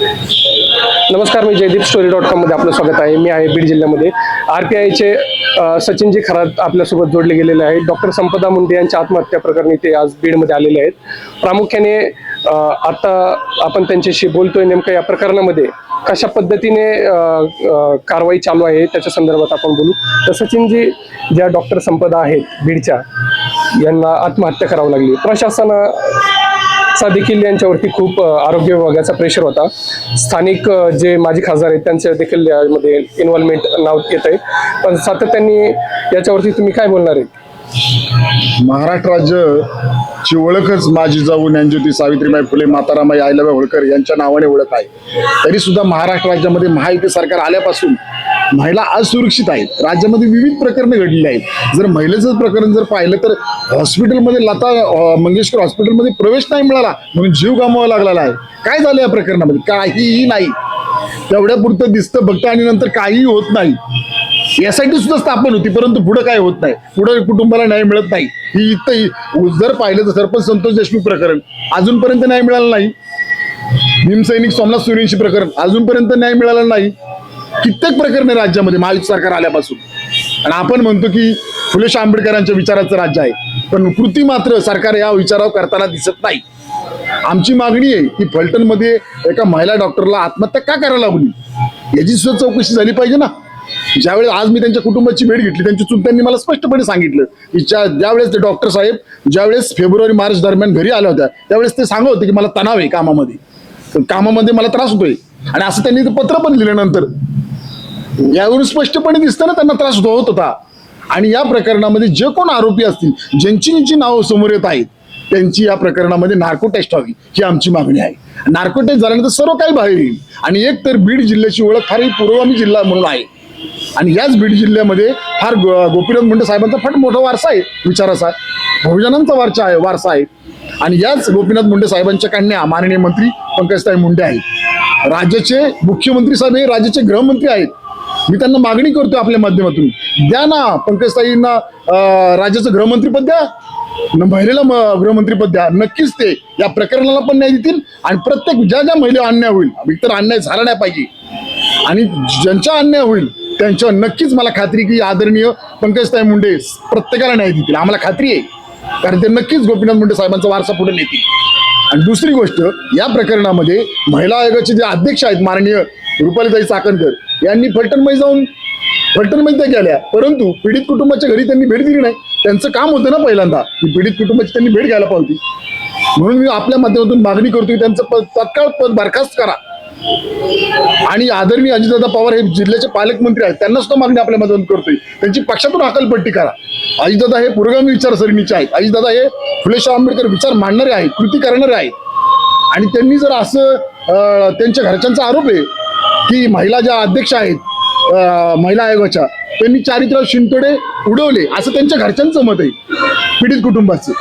नमस्कार मी Jaydeep story dot कॉममध्ये आपलं स्वागत आहे. मी आहे बीड जिल्ह्यामध्ये. आर पी आयचे सचिनजी खरात आपल्यासोबत जोडले गेलेले आहेत. डॉक्टर संपदा मुंडे यांच्या आत्महत्या प्रकरणी ते आज बीडमध्ये आलेले आहेत. प्रामुख्याने आता आपण त्यांच्याशी बोलतोय नेमकं या प्रकरणामध्ये. कशा पद्धतीने कारवाई चालू आहे त्याच्या संदर्भात आपण बोलू. तर सचिनजी ज्या डॉक्टर संपदा आहेत बीडच्या यांना आत्महत्या करावी लागली. प्रशासना चा देखील यांच्यावरती खूप आरोग्य विभागाचा प्रेशर होता. स्थानिक जे माजी खासदार आहेत त्यांचं देखील यामध्ये इन्व्हॉल्वमेंट नाव येत आहे. पण सातत्याने याच्यावरती तुम्ही काय बोलणार आहे महाराष्ट्र राज्याची ओळखच माझी जाऊ ज्ञानज्योती सावित्रीबाई फुले मातारामाई आयलाबाई होळकर यांच्या नावाने ओळख आहे. तरी सुद्धा महाराष्ट्र राज्यामध्ये महायुती सरकार आल्यापासून महिला असुरक्षित आहेत. राज्यामध्ये विविध प्रकरणं घडलेली आहेत. जर महिलेचं प्रकरण जर पाहिलं तर हॉस्पिटलमध्ये लता मंगेशकर हॉस्पिटलमध्ये प्रवेश नाही मिळाला म्हणून जीव गमवावा लागलेला आहे. काय झालं या प्रकरणामध्ये? काहीही नाही. तेवढ्या पुरतं दिसतं बघतं आणि नंतर काहीही होत नाही. यासाठी सुद्धा स्थापन होती परंतु पुढे काय होत नाही. पुढे कुटुंबाला न्याय मिळत नाही. ही इथं जर पाहिलं तर सरपंच संतोष देशमुख प्रकरण. अजूनपर्यंत न्याय मिळाला नाही. भीमसैनिक सोमनाथ सूर्यंशी प्रकरण. अजूनपर्यंत न्याय मिळाला नाही. कित्येक प्रकरणे राज्यामध्ये. महायुत सरकार आल्यापासून. आणि आपण म्हणतो की फुले शाह आंबेडकरांच्या विचाराचं राज्य आहे. पण कृती मात्र सरकार या विचारावर करताना दिसत नाही. आमची मागणी आहे की फलटणमध्ये एका महिला डॉक्टरला आत्महत्या का करायला लागली? याची सुद्धा चौकशी झाली पाहिजे ना. ज्यावेळेस आज मी त्यांच्या कुटुंबाची भेट घेतली त्यांची चूक त्यांनी मला स्पष्टपणे सांगितलं की ज्या ज्यावेळेस ते डॉक्टर साहेब ज्यावेळेस फेब्रुवारी मार्च दरम्यान घरी आल्या होत्या त्यावेळेस ते सांगत होते की मला तणाव आहे कामामध्ये. कामामध्ये मला त्रास होतोय. आणि असं त्यांनी पत्र पण लिहिलं नंतर यावरून स्पष्टपणे दिसतं ना त्यांना त्रास होत होता. आणि या प्रकरणामध्ये जे कोण आरोपी असतील ज्यांची ज्यांची नावं समोर येत आहेत त्यांची या प्रकरणामध्ये नार्को टेस्ट व्हावी ही आमची मागणी आहे. नार्को टेस्ट झाल्यानंतर सर्व काही बाहेर येईल. आणि एक तर बीड जिल्ह्याची ओळख फार ही पुरोगामी जिल्हा म्हणून आहे. आणि याच बीड जिल्ह्यामध्ये फार गो- गोपीनाथ मुंडे साहेबांचा फार मोठा वारसा आहे विचाराचा बहुजनांचा वारसा आहे वारसा आहे. आणि याच गोपीनाथ मुंडे साहेबांच्या कन्या माननीय मंत्री पंकजताई मुंडे आहेत. राज्याचे मुख्यमंत्री साहेब हे राज्याचे गृहमंत्री आहेत. मी त्यांना मागणी करतो आपल्या माध्यमातून. द्या ना पंकजताईंना राज्याचं गृहमंत्रीपद द्या. महिलेला गृहमंत्रीपद द्या. नक्कीच ते या प्रकरणाला पण न्याय देतील आणि प्रत्येक ज्या ज्या महिला अन्याय होईल इतर अन्याय झाला नाही पाहिजे. आणि ज्यांच्या अन्याय होईल त्यांच्यावर नक्कीच मला खात्री की आदरणीय पंकजताई मुंडे प्रत्येकाला न्याय देतील. आम्हाला खात्री आहे. कारण ते नक्कीच गोपीनाथ मुंडे साहेबांचा वारसा पुढे नेतील. आणि दुसरी गोष्ट या प्रकरणामध्ये महिला आयोगाचे जे अध्यक्ष आहेत माननीय रुपालीताई चाकणकर यांनी फलटणमध्ये जाऊन फलटणमध्ये त्या गेल्या. परंतु पीडित कुटुंबाच्या घरी त्यांनी भेट दिली नाही. त्यांचं काम होतं ना पहिल्यांदा की पीडित कुटुंबाची त्यांनी भेट घ्यायला पावती. म्हणून मी आपल्या माध्यमातून मागणी करतो की त्यांचं पद तत्काळ पद बरखास्त करा. आणि आदरणीय अजितदादा पवार हे जिल्ह्याचे पालकमंत्री आहेत. त्यांना सुद्धा मागणी आपल्या मदत करतोय. त्यांची पक्षातून अकलपट्टी करा. अजितदादा हे पुरोगामी विचारसरणीचे आहेत. अजितदादा हे फुलेशाह आंबेडकर विचार मांडणारे आहेत कृती करणारे आहेत. आणि त्यांनी जर असं अं, त्यांच्या घरच्यांचा आरोप आहे की महिला ज्या अध्यक्ष आहेत महिला आयोगाच्या त्यांनी चारित्र्य शिंतोडे उडवले असं त्यांच्या घरच्यांचं मत आहे पीडित कुटुंबाचं.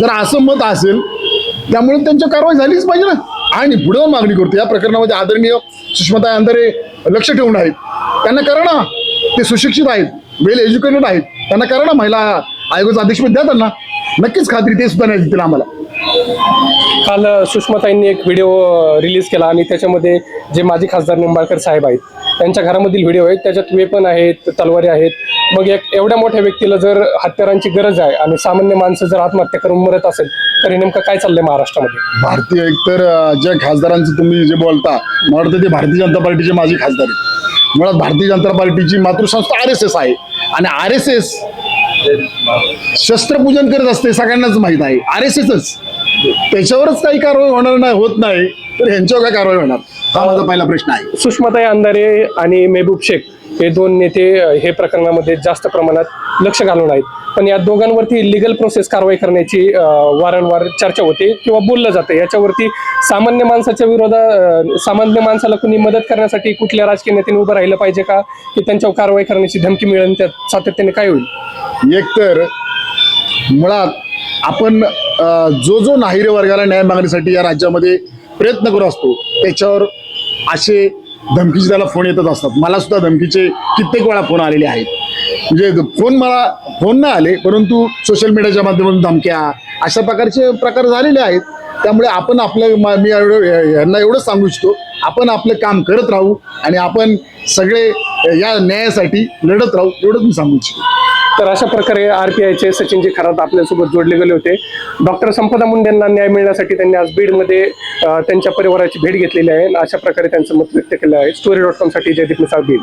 जर असं मत असेल त्यामुळे त्यांच्या कारवाई झालीच पाहिजे ना. आणि पुढं मागणी करतो. या प्रकरणामध्ये आदरणीय सुषमाताई अंधारे लक्ष ठेवून आहेत. त्यांना करा ना ते सुशिक्षित आहेत वेल एज्युकेटेड आहेत. त्यांना करा ना महिला आयोगाचं अध्यक्षपद द्या त्यांना. नक्कीच खात्री ते सुद्धा नाही देतील आम्हाला. काल सुषमाताईंनी एक व्हिडिओ रिलीज केला आणि त्याच्यामध्ये जे माजी खासदार निंबाळकर साहेब आहेत त्यांच्या घरामधील व्हिडिओ आहेत त्याच्यात वेपन आहेत तलवारी आहेत. मग एक एवढ्या मोठ्या व्यक्तीला जर हत्यारांची गरज आहे आणि सामान्य माणसं जर आत्महत्या करून मरत असेल तर हे नेमकं काय चाललंय महाराष्ट्रामध्ये? भारतीय एकतर ज्या खासदारांचं तुम्ही जे बोलता मला वाटतं ते भारतीय जनता पार्टीचे माजी खासदार आहेत. मुळात भारतीय जनता पार्टीची मातृसंस्था आर एस एस आहे. आणि आर एस एस शस्त्रपूजन करत असते सगळ्यांनाच माहीत आहे. आर एस एसच त्याच्यावरच काही कारवाई होणार नाही होत नाही तर ह्यांच्यावर काय कारवाई होणार? हा माझा पहिला प्रश्न आहे. सुषमाताई अंधारे आणि मेहबूब शेख. हे दोन नेते हे प्रकरणामध्ये जास्त प्रमाणात लक्ष घालून आहेत. पण या दोघांवरती लिगल प्रोसेस कारवाई करण्याची वारंवार चर्चा होते किंवा बोललं जातं. याच्यावरती सामान्य माणसाच्या विरोधात सामान्य माणसाला कुणी मदत करण्यासाठी कुठल्या राजकीय नेत्याने उभं राहिलं पाहिजे का? की त्यांच्यावर कारवाई करण्याची धमकी मिळेल त्यात सातत्याने काय होईल? एकतर मुळात आपण जो जो नाहिरे वर्गाला न्याय मागण्यासाठी या राज्यामध्ये प्रयत्न करत असतो त्याच्यावर असे धमकीचे त्याला फोन येतच असतात. मला सुद्धा धमकीचे कित्येक वेळा फोन आलेले आहेत. म्हणजे फोन मला फोन नाही आले परंतु सोशल मीडियाच्या माध्यमातून धमक्या अशा प्रकारचे प्रकार झालेले आहेत. त्यामुळे आपण आपलं मी एवढं यांना एवढं सांगू इच्छितो आपण आपलं काम करत राहू आणि आपण सगळे या न्यायासाठी लढत राहू एवढंच मी सांगू इच्छितो. तर अशा प्रकारे आरपीआयचे सचिनजी खरात आपल्यासोबत जोडले गेले होते. डॉक्टर संपदा मुंडेंना न्याय मिळण्यासाठी त्यांनी आज बीडमध्ये त्यांच्या परिवाराची भेट घेतलेली आहे. आणि अशा प्रकारे त्यांचं मत व्यक्त केलं आहे. स्टोरी डॉट कॉमसाठी जयदीप मिसाळ बीड.